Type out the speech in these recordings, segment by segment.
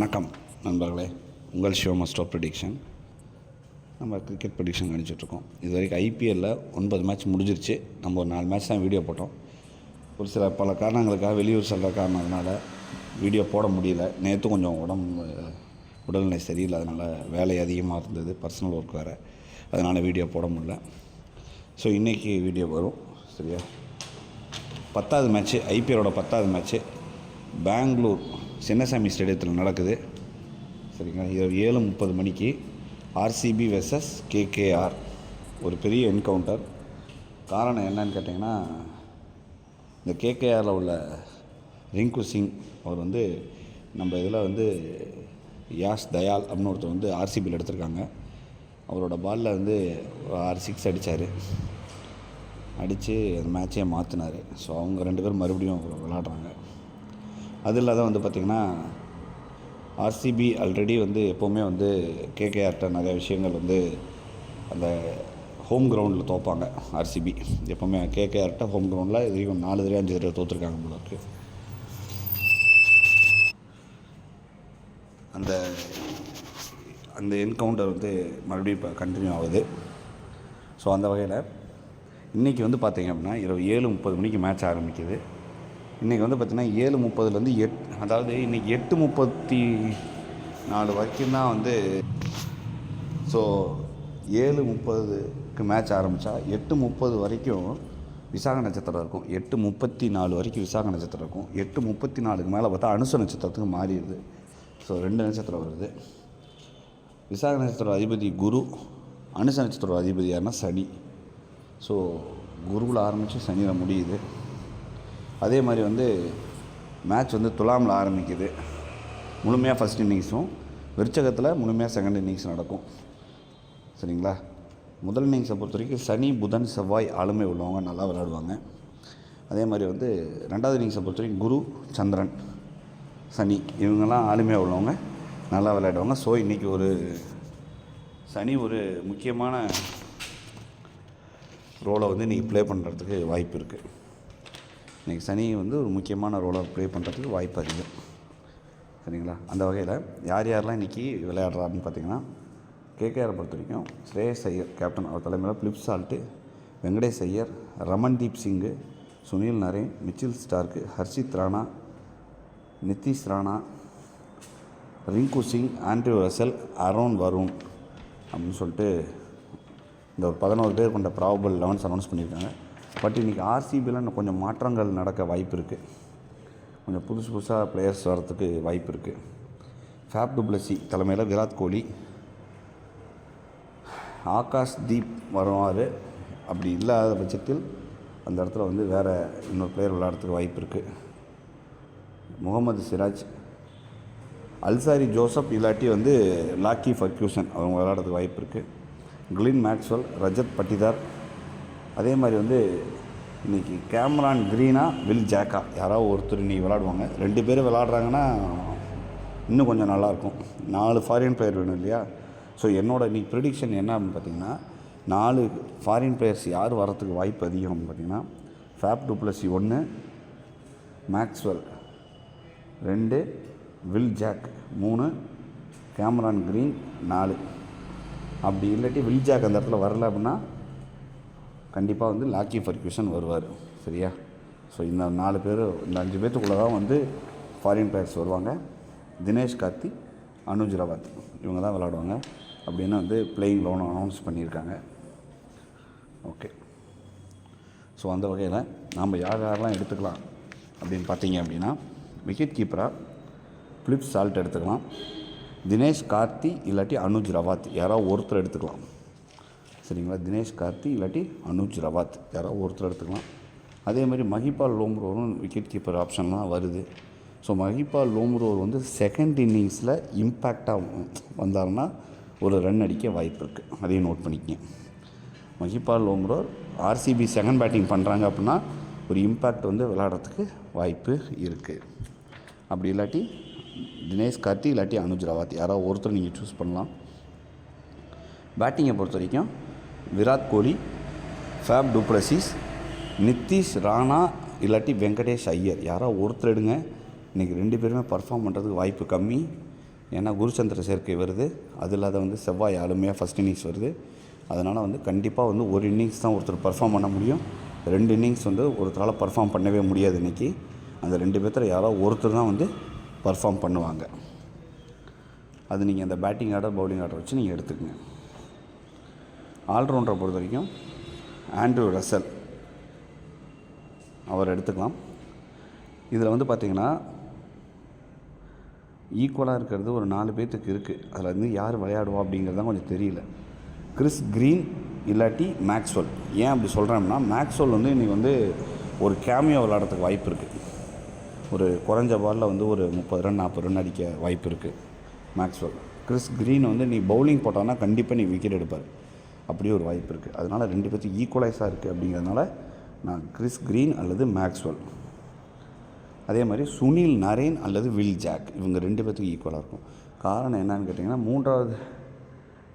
வணக்கம் நண்பர்களே. உங்கள் ஷோ மஸ்டோ ப்ரடிக்ஷன் நம்ம கிரிக்கெட் ப்ரடிக்ஷன் கணிச்சிட்ருக்கோம் இது வரைக்கும் ஐபிஎல்லில் ஒன்பது மேட்ச் முடிஞ்சிருச்சு. நம்ம ஒரு நாலு மேட்ச் தான் வீடியோ போட்டோம். ஒரு சில பல காரணங்களுக்காக வெளியூர் செல்கிற காரணத்தினால வீடியோ போட முடியல. நேற்று கொஞ்சம் உடம்பு உடல்நிலை சரியில்லை. அதனால் வேலை அதிகமாக இருந்தது. பர்சனல் ஒர்க் வேறு. அதனால் வீடியோ போட முடியல. ஸோ இன்றைக்கி வீடியோ வரும். சரியா? பத்தாவது மேட்ச்சு ஐபிஎல்லோட பத்தாவது மேட்ச்சு பெங்களூர் சின்னசாமி ஸ்டேடியத்தில் நடக்குது. சரிங்களா? இரவு ஏழு முப்பது மணிக்கு ஆர்சிபி வெர்சஸ் கேகேஆர் ஒரு பெரிய என்கவுண்டர். காரணம் என்னன்னு கேட்டிங்கன்னா இந்த கேகேஆரில் உள்ள ரிங்கு சிங் அவர் வந்து நம்ம இதில் வந்து யாஸ் தயால் அப்படின்னு ஒருத்தர் வந்து ஆர்சிபியில் எடுத்திருக்காங்க. அவரோட பாலில் வந்து ஆறு சிக்ஸ் அடித்தார் அடித்து அந்த மேட்சையே மாற்றினார் ஸோ அவங்க ரெண்டு பேரும் மறுபடியும் விளாட்றாங்க அது இல்லாத வந்து பார்த்திங்கன்னா ஆர்சிபி ஆல்ரெடி வந்து எப்போவுமே வந்து கேகேஆர்கிட்ட நிறைய விஷயங்கள் வந்து அந்த ஹோம் கிரவுண்டில் தோப்பாங்க ஆர்சிபி எப்போவுமே கேகேஆர்கிட்ட ஹோம் கிரவுண்டில் இது வரைக்கும் நாலு தடவை அஞ்சு தடவை தோற்றுருக்காங்க போல அந்த அந்த என்கவுண்டர் வந்து மறுபடியும் இப்போ கண்டினியூ ஆகுது. ஸோ அந்த வகையில் இன்றைக்கி வந்து பார்த்திங்க அப்படின்னா இரவு ஏழு முப்பது மணிக்கு மேட்ச் ஆரம்பிக்குது. இன்றைக்கி வந்து பார்த்திங்கன்னா ஏழு முப்பதுலேருந்து எட் அதாவது இன்றைக்கி எட்டு முப்பத்தி நாலு வரைக்கும் தான் வந்து ஸோ ஏழு முப்பதுக்கு மேட்ச் ஆரம்பித்தா எட்டு முப்பது வரைக்கும் விசாக நட்சத்திரம் இருக்கும். எட்டு முப்பத்தி நாலு வரைக்கும் விசாக நட்சத்திரம் இருக்கும். எட்டு முப்பத்தி நாலுக்கு மேலே பார்த்தா அனுச நட்சத்திரத்துக்கு மாறிடுது. ஸோ ரெண்டு நட்சத்திரம் வருது. விசாக நட்சத்திர அதிபதி குரு அனுச நட்சத்திர அதிபதி யாருன்னா சனி. ஸோ குருவில் ஆரம்பித்து சனியில் முடியுது. அதே மாதிரி வந்து மேட்ச் வந்து துலாமில் ஆரம்பிக்குது. முழுமையாக ஃபஸ்ட் இன்னிங்ஸும் விருச்சகத்தில் முழுமையாக செகண்ட் இன்னிங்ஸ் நடக்கும். சரிங்களா? முதல் இன்னிங்ஸை பொறுத்த வரைக்கும் சனி புதன் செவ்வாய் ஆளுமை உள்ளவங்க நல்லா விளையாடுவாங்க. அதே மாதிரி வந்து ரெண்டாவது இன்னிங்ஸை பொறுத்த வரைக்கும் குரு சந்திரன் சனி இவங்கெல்லாம் ஆளுமையாக உள்ளவங்க நல்லா விளையாடுவாங்க. ஸோ இன்றைக்கி ஒரு சனி ஒரு முக்கியமான ரோலை வந்து இன்றைக்கி ப்ளே பண்ணுறதுக்கு வாய்ப்பு இருக்குது இன்றைக்கி சனி வந்து ஒரு முக்கியமான ரோலை ப்ளே பண்ணுறதுக்கு வாய்ப்பு அதிகம். சரிங்களா? அந்த வகையில் யார் யாரெல்லாம் இன்றைக்கி விளையாடுறாருன்னு பார்த்தீங்கன்னா கேகேஆரை பொறுத்த வரைக்கும் ஸ்ரேயஸ் ஐயர் கேப்டன் அவர் தலைமையில் Philip Salt Venkatesh Iyer Ramandeep Singh Sunil Narine Mitchell Starc Harshit Rana Nitish Rana Rinku Singh Andre Russell Aron Varun அப்படின்னு சொல்லிட்டு இந்த ஒரு பதினோரு பேர் கொண்ட ப்ராபபிள் லெவன்ஸ் அனௌன்ஸ் பண்ணியிருக்காங்க. பட் இன்றைக்கி ஆர்சிபியில் இன்னும் கொஞ்சம் மாற்றங்கள் நடக்க வாய்ப்பு இருக்குது கொஞ்சம் புதுசு புதுசாக பிளேயர்ஸ் வரத்துக்கு வாய்ப்பு இருக்குது ஃபேப் டுப்ளசி தலைமையில் விராட் கோலி ஆகாஷ் தீப் வருவார். அப்படி இல்லாத பட்சத்தில் அந்த இடத்துல வந்து வேறு இன்னொரு பிளேயர் விளையாடுறதுக்கு வாய்ப்பு இருக்குது முகமது சிராஜ் அல்சாரி ஜோசப் இல்லாட்டி வந்து லாக்கி ஃபர்க்யூசன் அவங்க விளையாடுறதுக்கு வாய்ப்பு இருக்குது கிளின் மேக்ஸ்வெல் ரஜத் பட்டிதார் அதே மாதிரி வந்து இன்றைக்கி கேமரான் க்ரீனா வில் ஜாக்கா. யாராவது ஒருத்தர் இன்றைக்கி விளாடுவாங்க. ரெண்டு பேரும் விளாட்றாங்கன்னா இன்னும் கொஞ்சம் நல்லாயிருக்கும் நாலு ஃபாரின் பிளேயர் வேணும் இல்லையா? ஸோ என்னோடய இன்றைக்கி ப்ரிடிக்ஷன் என்ன அப்படின்னு பார்த்தீங்கன்னா நாலு ஃபாரின் பிளேயர்ஸ் யார் வரத்துக்கு வாய்ப்பு அதிகம் அப்படின்னு பார்த்தீங்கன்னா ஃபேப் டுப்ளசி ஒன்று மேக்ஸ்வெல் ரெண்டு வில் ஜாக் மூணு கேமரான் க்ரீன் நாலு. அப்படி இல்லாட்டி வில் ஜாக் அந்த இடத்துல வரல அப்படின்னா கண்டிப்பாக வந்து லாக்கி ஃபர்க்யூஷன் வருவார். சரியா? ஸோ இந்த நாலு பேர் இந்த அஞ்சு பேர்த்துக்குள்ளே தான் வந்து ஃபாரின் பிளேயர்ஸ் வருவாங்க. தினேஷ் கார்த்தி அனுஜ் ரவாத் இவங்க தான் விளாடுவாங்க அப்படின்னு வந்து பிளேயிங் லோன் அனௌன்ஸ் பண்ணியிருக்காங்க. ஓகே ஸோ அந்த வகையில் நாம் யார் யாரெல்லாம் எடுத்துக்கலாம் அப்படின்னு பார்த்தீங்க அப்படின்னா விக்கெட் கீப்பராக ஃபிலிப் சால்ட் எடுத்துக்கலாம். தினேஷ் கார்த்தி இல்லாட்டி அனுஜ் ரவாத் யாராவது ஒருத்தர் எடுத்துக்கலாம். சரிங்களா? தினேஷ் கார்த்தி இல்லாட்டி அனுஜ் ரவாத். யாராவது ஒருத்தர் எடுத்துக்கலாம். அதே மாதிரி மஹிபால் லோம்ரோரும் விக்கெட் கீப்பர் ஆப்ஷன்லாம் வருது. ஸோ மஹிபால் லோம்ரோர் வந்து செகண்ட் இன்னிங்ஸில் இம்பேக்டாக வந்தாருன்னா ஒரு ரன் அடிக்க வாய்ப்பு இருக்குது அதையும் நோட் பண்ணிக்கங்க. Mahipal Lomror RCB second batting பண்ணுறாங்க அப்படின்னா ஒரு இம்பேக்ட் வந்து விளாட்றதுக்கு வாய்ப்பு இருக்குது அப்படி இல்லாட்டி தினேஷ் கார்த்தி இல்லாட்டி அனுஜ் ரவாத். யாராவது ஒருத்தர் நீங்கள் சூஸ் பண்ணலாம். பேட்டிங்கை பொறுத்த வரைக்கும் Virat Kohli Faf du Plessis Nitish Rana இல்லாட்டி வெங்கடேஷ் ஐயர். யாரோ ஒருத்தர் எடுங்க. இன்றைக்கி ரெண்டு பேருமே பர்ஃபார்ம் பண்ணுறதுக்கு வாய்ப்பு கம்மி. ஏன்னா குருச்சந்திர சேர்க்கை வருது. அது இல்லாத வந்து செவ்வாய் ஆளுமையாக ஃபஸ்ட் இன்னிங்ஸ் வருது. அதனால் வந்து கண்டிப்பாக வந்து ஒரு இன்னிங்ஸ் தான் ஒருத்தர் பர்ஃபார்ம் பண்ண முடியும். ரெண்டு இன்னிங்ஸ் வந்து ஒருத்தரால் பர்ஃபார்ம் பண்ணவே முடியாது இன்றைக்கி அந்த ரெண்டு பேர்த்தில் யாரோ ஒருத்தர் தான் வந்து பர்ஃபார்ம் பண்ணுவாங்க. அது நீங்கள் அந்த பேட்டிங் ஆர்டர் பவுலிங் ஆர்டர் வச்சு நீங்கள் எடுத்துக்கங்க. ஆல்ரவுண்டரை பொறுத்த வரைக்கும் ஆண்ட்ரூ ரசல். அவர் எடுத்துக்கலாம். இதில் வந்து பார்த்திங்கன்னா ஈக்குவலாக இருக்கிறது ஒரு நாலு பேர்த்துக்கு இருக்குது அதில் வந்து யார் விளையாடுவா அப்படிங்கிறது தான் கொஞ்சம் தெரியல. கிறிஸ் க்ரீன் இல்லாட்டி மேக்ஸ்வெல். ஏன் அப்படி சொல்கிறேன்னா மேக்ஸ்வெல் வந்து இன்றைக்கி வந்து ஒரு கேமியோ விளையாடுறதுக்கு வாய்ப்பு இருக்குது ஒரு குறைஞ்ச பாலில் வந்து ஒரு முப்பது ரன் நாற்பது ரன் அடிக்க வாய்ப்பு இருக்குது மேக்ஸ்வெல். கிறிஸ் க்ரீன் வந்து நீ பவுலிங் போட்டான்னா கண்டிப்பாக நீ விக்கெட் எடுப்பார். அப்படியே ஒரு வாய்ப்பு இருக்குது அதனால் ரெண்டு பேர்த்தும் ஈக்குவலைஸாக இருக்குது அப்படிங்கிறதுனால நான் கிறிஸ் க்ரீன் அல்லது மேக்ஸ்வெல். அதே மாதிரி சுனில் நரேன் அல்லது வில் ஜாக். இவங்க ரெண்டு பேர்த்துக்கும் ஈக்குவலாக இருக்கும். காரணம் என்னன்னு கேட்டிங்கன்னா மூன்றாவது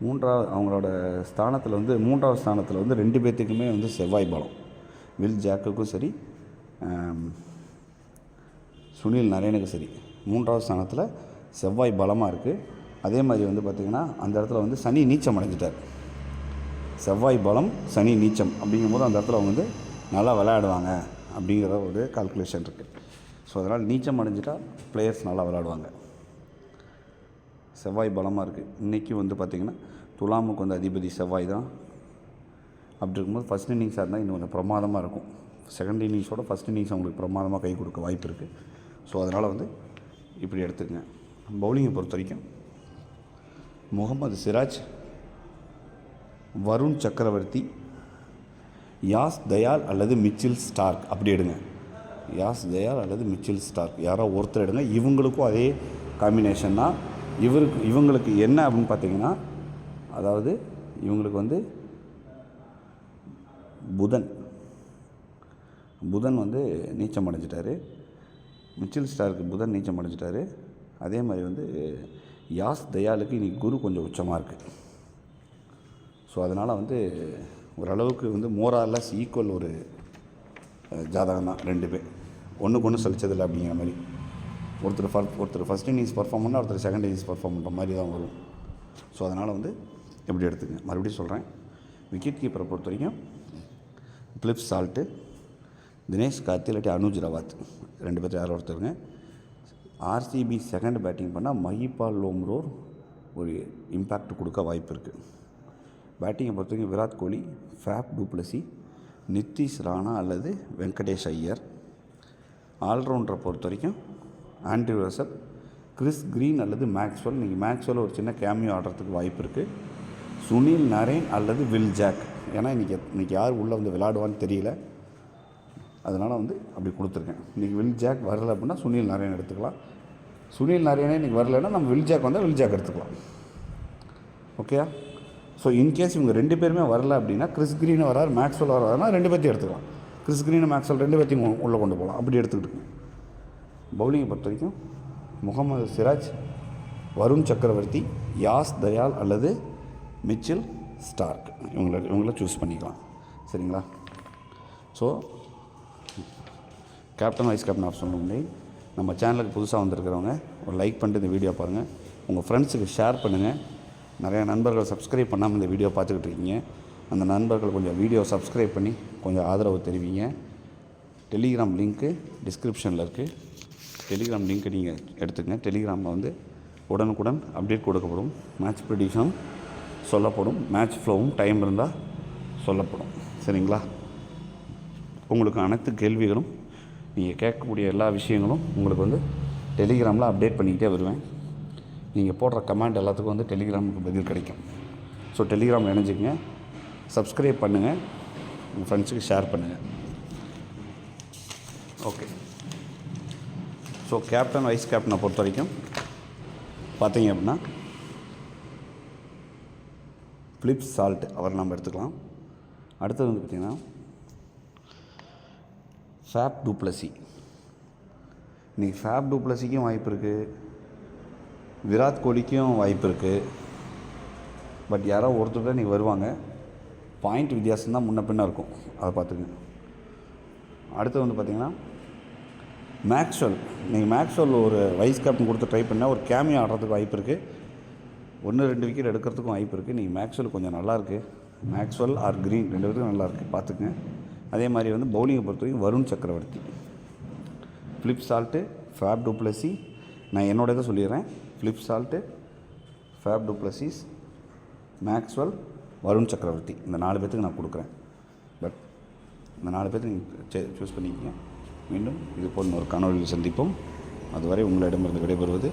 மூன்றாவது அவங்களோட ஸ்தானத்தில் வந்து மூன்றாவது ஸ்தானத்தில் வந்து ரெண்டு பேர்த்துக்குமே வந்து செவ்வாய் பலம். வில் ஜாக்குக்கும் சரி சுனில் நரேனுக்கும் சரி. மூன்றாவது ஸ்தானத்தில் செவ்வாய் பலமாக இருக்குது அதே மாதிரி வந்து பார்த்திங்கன்னா அந்த இடத்துல வந்து சனி நீச்சம் அடைஞ்சிட்டார். செவ்வாய் பலம் சனி நீச்சம் அப்படிங்கும்போது அந்த இடத்துல அவங்க வந்து நல்லா விளையாடுவாங்க அப்படிங்கிற ஒரு கால்குலேஷன் இருக்குது ஸோ அதனால் நீச்சம் அடைஞ்சிட்டா பிளேயர்ஸ் நல்லா விளையாடுவாங்க. செவ்வாய் பலமாக இருக்குது இன்றைக்கி வந்து பார்த்திங்கன்னா துலாமுக்கு வந்து அதிபதி செவ்வாய் தான். அப்படி இருக்கும்போது ஃபஸ்ட் இன்னிங்ஸாக இருந்தால் இன்னும் கொஞ்சம் பிரமாதமாக இருக்கும். செகண்ட் இன்னிங்ஸோட ஃபஸ்ட் இன்னிங்ஸ் அவங்களுக்கு பிரமாதமாக கை கொடுக்க வாய்ப்பு இருக்குது ஸோ அதனால் வந்து இப்படி எடுத்துக்கங்க. பவுலிங்கை பொறுத்த வரைக்கும் முகமது சிராஜ் வருண் சக்கரவர்த்தி யாஸ் தயால் அல்லது மிச்சில் ஸ்டார்க். அப்படி எடுங்க. யாஸ் தயால் அல்லது மிச்சில் ஸ்டார்க். யாரோ ஒருத்தர் எடுங்க. இவங்களுக்கும் அதே காம்பினேஷன் தான். இவருக்கு இவங்களுக்கு என்ன அப்படின்னு பார்த்தீங்கன்னா அதாவது இவங்களுக்கு வந்து புதன். புதன் வந்து நீச்சம் அடைஞ்சிட்டாரு. மிச்சில் ஸ்டாருக்கு புதன் நீச்சம் அடைஞ்சிட்டாரு. அதே மாதிரி வந்து யாஸ் தயாலுக்கு இன்றைக்கி குரு கொஞ்சம் உச்சமாக இருக்குது ஸோ அதனால் வந்து ஓரளவுக்கு வந்து மோராலஸ் ஈக்குவல் ஒரு ஜாதகம் தான் ரெண்டு பேர். ஒன்றுக்கு ஒன்று சலிச்சதில்லை அப்படிங்கிற மாதிரி. ஒருத்தர் ஃபர் ஒருத்தர் ஃபஸ்ட் இன்னிங்ஸ் பர்ஃபார்ம் பண்ணால் ஒருத்தர் செகண்ட் இன்னிங்ஸ் பர்ஃபார்ம் பண்ணுற மாதிரி தான் வரும். ஸோ அதனால் வந்து எப்படி எடுத்துங்க. மறுபடியும் சொல்கிறேன் விக்கெட் கீப்பரை பொறுத்த வரைக்கும் பிலிப் சால்ட்டு தினேஷ் கார்த்தி இல்லாட்டி அனுஜ் ரவாத். ரெண்டு பேர்த்து யாரோ ஒருத்தருங்க? ஆர்சிபி செகண்ட் பேட்டிங் பண்ணால் மஹிபால் லோம்ரோர் ஒரு இம்பேக்ட் கொடுக்க வாய்ப்பு இருக்குது பேட்டிங்கை பொறுத்த வரைக்கும் Virat Kohli Faf du Plessis Nitish Rana அல்லது வெங்கடேஷ் ஐயர். ஆல்ரவுண்டரை பொறுத்த வரைக்கும் ஆண்ட்ரி ரசப் கிறிஸ் க்ரீன் அல்லது மேக்ஸ்வெல். நீங்கள் மேக்ஸ்வெல் ஒரு சின்ன கேமியோ ஆடுறதுக்கு வாய்ப்பு இருக்குது சுனில் நரேன் அல்லது வில் ஜாக். ஏன்னா இன்றைக்கி இன்றைக்கி யார் உள்ளே வந்து விளாடுவான்னு தெரியல. அதனால் வந்து அப்படி கொடுத்துருக்கேன். இன்றைக்கி வில் ஜாக் வரல அப்படின்னா சுனில் நரேன் எடுத்துக்கலாம். சுனில் நரேனே இன்றைக்கி வரலைன்னா நம்ம வில் ஜாக் வந்தால் வில் ஜாக் எடுத்துக்கலாம். ஓகேயா? ஸோ இன்கேஸ் இவங்க ரெண்டு பேருமே வரல அப்படின்னா கிறிஸ் க்ரீன் வரார் மேக்ஸ்வெல் வராருன்னா ரெண்டு பேர்த்தையும் எடுத்துக்கலாம். கிறிஸ் கிரீன் மேக்ஸ்வெல் ரெண்டு பேர்த்தையும் உள்ளே கொண்டு போகலாம். அப்படி எடுத்துக்கிட்டு பவுலிங்கை பொறுத்த வரைக்கும் முகமது சிராஜ் வருண் சக்கரவர்த்தி யாஸ் தயால் அல்லது மிச்சில் ஸ்டார்க். இவங்கள இவங்கள சூஸ் பண்ணிக்கலாம். சரிங்களா? So captain vice captain option முன்னாடி நம்ம சேனலுக்கு புதுசாக வந்திருக்கிறவங்க ஒரு லைக் பண்ணிட்டு இந்த வீடியோ பாருங்கள் உங்கள் ஃப்ரெண்ட்ஸுக்கு ஷேர் பண்ணுங்கள் நிறையா நண்பர்கள் சப்ஸ்கிரைப் பண்ணாமல் இந்த வீடியோ பார்த்துக்கிட்டு இருக்கீங்க. அந்த நண்பர்கள் கொஞ்சம் வீடியோ சப்ஸ்கிரைப் பண்ணி கொஞ்சம் ஆதரவு தெரிவிங்க. டெலிகிராம் லிங்க்கு டிஸ்கிரிப்ஷனில் இருக்குது டெலிகிராம் லிங்க்கை நீங்கள் எடுத்துக்கங்க. டெலிகிராமில் வந்து உடனுக்குடன் அப்டேட் கொடுக்கப்படும். மேட்ச் ப்ரிடிஷனும் சொல்லப்படும். மேட்ச் ஃப்ளோவும் டைம் இருந்தால் சொல்லப்படும். சரிங்களா? உங்களுக்கு அனைத்து கேள்விகளும் நீங்கள் கேட்கக்கூடிய எல்லா விஷயங்களும் உங்களுக்கு வந்து டெலிகிராமில் அப்டேட் பண்ணிக்கிட்டே வருவேன். நீங்கள் போடுற கமெண்ட் எல்லாத்துக்கும் வந்து டெலிகிராமுக்கு பதில் கிடைக்கும். So Telegram இணைஞ்சிக்கங்க. சப்ஸ்கிரைப் பண்ணுங்கள் உங்கள் ஃப்ரெண்ட்ஸுக்கு ஷேர் பண்ணுங்கள் ஓகே ஸோ கேப்டன் வைஸ் கேப்டனை பொறுத்த வரைக்கும் பார்த்தீங்க அப்படின்னா ஃப்ளிப்ஸ் சால்ட் அவரை நம்ம எடுத்துக்கலாம். அடுத்தது வந்து பார்த்திங்கன்னா ஃபேப் டூப்ளசி இன்றைக்கி ஃபேப் டூப்ளசிக்கும் வாய்ப்பு இருக்குது விராட் கோலிக்கும் வாய்ப்பு இருக்குது பட் யாரோ ஒருத்தர் தான் இன்றைக்கி வருவாங்க. பாயிண்ட் வித்தியாசம் தான் முன்ன பின்ன இருக்கும். அதை பார்த்துக்குங்க. அடுத்து வந்து பார்த்திங்கன்னா மேக்ஸ்வெல் நீங்கள் மேக்ஸ்வெல் ஒரு வைஸ் கேப்டன் கொடுத்து ட்ரை பண்ணால் ஒரு கேமியோ ஆடுறதுக்கு வாய்ப்பு இருக்குது ஒன்று ரெண்டு விக்கெட் எடுக்கிறதுக்கும் வாய்ப்பு இருக்குது நீங்கள் மேக்ஸ்வெல் கொஞ்சம் நல்லாயிருக்கு மேக்ஸ்வெல் ஆர் க்ரீன் ரெண்டு பேருக்கும் நல்லா இருக்குது பார்த்துக்குங்க. அதே மாதிரி வந்து பவுலிங்கை பொறுத்த வரைக்கும் வருண் சக்கரவர்த்தி. ஃப்ளிப் சால்ட்டு ஃபேப் டூப்ளசி நான் என்னோட இதை சொல்லிடுறேன். Phil Salt Faf du Plessis Maxwell Varun Chakravarthy இந்த நாலு பேர்த்துக்கு நான் கொடுக்குறேன். பட் இந்த நாலு பேர்த்து நீங்கள் சூஸ் பண்ணிக்கங்க. மீண்டும் இது போல் ஒரு காணொலியில் சந்திப்போம். அதுவரை உங்களிடமிருந்து விடைபெறுவது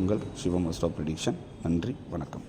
உங்கள் சிவம் ஸ்டாப் ப்ரிடிக்ஷன் நன்றி வணக்கம்.